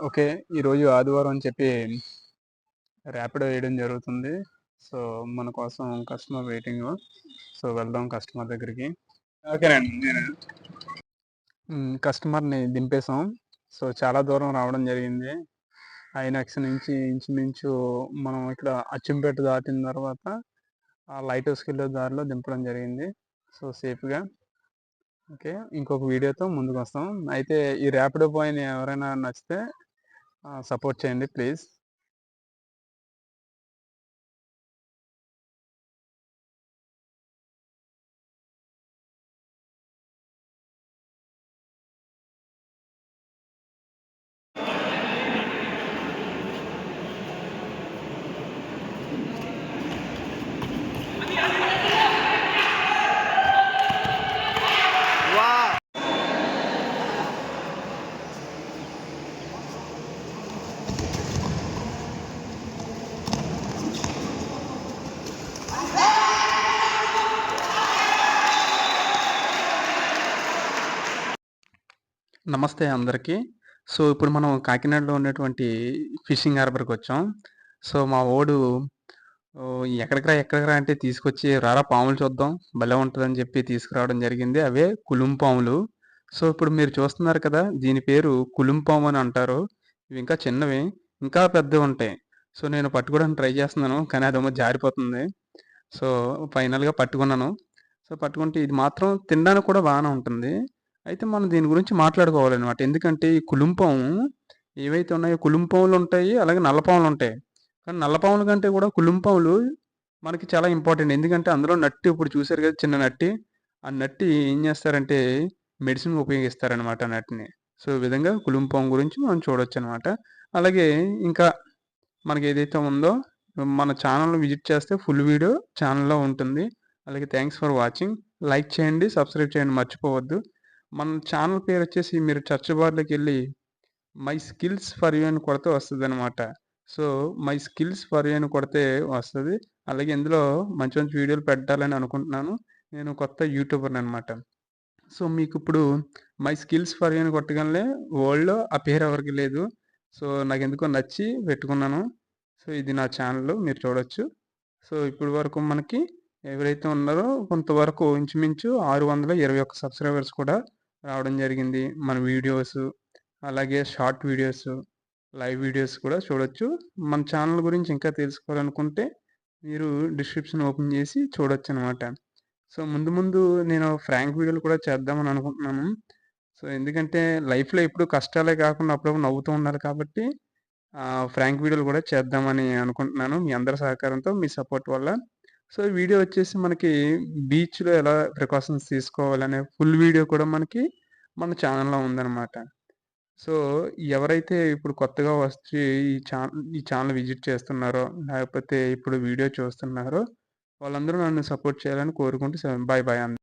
Okay. ఈరోజు ఆదివారం అని చెప్పి ర్యాపిడో వేయడం జరుగుతుంది. సో, మన కోసం కస్టమర్ వెయిటింగ్ సో, వెళ్దాం కస్టమర్ దగ్గరికి. ఓకేనండి. నేను కస్టమర్‌ని దింపేసాం. సో, చాలా దూరం రావడం జరిగింది. ఐనాక్స్ నుంచి ఇంచుమించు మనం ఇక్కడ అచ్చంపేట దాటిన తర్వాత ఆ లైట్ హౌస్‌కెళ్ళే దారిలో దింపడం జరిగింది. సో, సేఫ్‌గా. ఓకే. ఇంకొక వీడియోతో ముందుకొస్తాం. అయితే ఈ ర్యాపిడో బాయ్‌ని ఎవరైనా నచ్చితే సపోర్ట్ చేయండి ప్లీజ్. నమస్తే అందరికీ. సో, ఇప్పుడు మనం కాకినాడలో ఉన్నటువంటి ఫిషింగ్ హార్బర్‌కొచ్చాం. సో, మా ఓడు ఎక్కడికరా ఎక్కడికరా అంటే తీసుకొచ్చి రారా పాములు చూద్దాం భలే ఉంటుందని చెప్పి తీసుకురావడం జరిగింది. అవే కులుం పాములు. సో, ఇప్పుడు మీరు చూస్తున్నారు కదా! దీని పేరు కులుం పాము అని అంటారు. ఇవి ఇంకా చిన్నవి. ఇంకా పెద్దవి ఉంటాయి సో, నేను పట్టుకోవడానికి ట్రై చేస్తున్నాను. కానీ అదేమో జారిపోతుంది. సో, ఫైనల్‌గా పట్టుకున్నాను. సో, పట్టుకుంటే ఇది మాత్రం తినడానికి కూడా బాగానే ఉంటుంది. అయితే మనం దీని గురించి మాట్లాడుకోవాలన్నమాట ఎందుకంటే ఈ కులుంపం ఏవైతే ఉన్నాయో కులుంపాములుంటాయి. అలాగే నల్లపాములుంటాయి. కానీ నల్లపాముల కంటే కూడా కులుంపములు మనకి చాలా ఇంపార్టెంట్. ఎందుకంటే అందులో నట్టి ఇప్పుడు చూసారు కదా! చిన్న నట్టి. ఆ నట్టి ఏం చేస్తారంటే మెడిసిన్ ఉపయోగిస్తారనమాట ఆ నట్టిని. సో, ఈ విధంగా కులుంపం గురించి మనం చూడొచ్చనమాట. అలాగే ఇంకా మనకి ఏదైతే ఉందో మన ఛానల్ విజిట్ చేస్తే ఫుల్ వీడియో ఛానల్లో ఉంటుంది. అలాగే థ్యాంక్స్ ఫర్ వాచింగ్. లైక్ చేయండి, సబ్స్క్రైబ్ చేయండి మర్చిపోవద్దు. మన ఛానల్ పేరు వచ్చేసి మీరు చర్చ్ బార్లోకి వెళ్ళి మై స్కిల్స్ ఫర్ యూ అని కొడితే వస్తదనమాట. So, my skills for you అని కొడితే వస్తుంది అలాగే ఇందులో మంచి మంచి వీడియోలు పెట్టాలని అనుకుంటున్నాను. నేను కొత్త యూట్యూబర్ని అనమాట సో, మీకు ఇప్పుడు మై స్కిల్స్ ఫర్ యూ అని కొట్టగానే వరల్డ్‌లో ఆ పేరు ఎవరికీ లేదు. సో, నాకు ఎందుకో నచ్చి పెట్టుకున్నాను. సో, ఇది నా ఛానల్ మీరు చూడొచ్చు. సో, ఇప్పటి వరకు మనకి ఎవరైతే ఉన్నారో కొంతవరకు ఇంచుమించు 621 సబ్స్క్రైబర్స్ కూడా రావడం జరిగింది. మన వీడియోస్ అలాగే షార్ట్ వీడియోస్ లైవ్ వీడియోస్ కూడా చూడొచ్చు. మన ఛానల్ గురించి ఇంకా తెలుసుకోవాలనుకుంటే మీరు డిస్క్రిప్షన్ ఓపెన్ చేసి చూడొచ్చనమాట. సో, ముందు ముందు నేను ఫ్రాంక్ వీడియోలు కూడా చేద్దామని అనుకుంటున్నాను. సో, ఎందుకంటే లైఫ్‌లో ఎప్పుడు కష్టాలే కాకుండా అప్పుడప్పుడు నవ్వుతూ ఉండాలి కాబట్టి ఫ్రాంక్ వీడియోలు కూడా చేద్దామని అనుకుంటున్నాను. మీ అందరి సహకారంతో, మీ సపోర్ట్ వల్ల. సో, ఈ వీడియో వచ్చేసి మనకి బీచ్‌లో ఎలా ప్రికాషన్స్ తీసుకోవాలనే ఫుల్ వీడియో కూడా మనకి మన ఛానల్లో ఉందన్నమాట. సో, ఎవరైతే ఇప్పుడు కొత్తగా వచ్చి ఈ ఛానల్ ఈ ఛానల్ విజిట్ చేస్తున్నారో, లేకపోతే ఇప్పుడు వీడియో చూస్తున్నారో వాళ్ళందరూ నన్ను సపోర్ట్ చేయాలని కోరుకుంటూ బాయ్ బాయ్ బై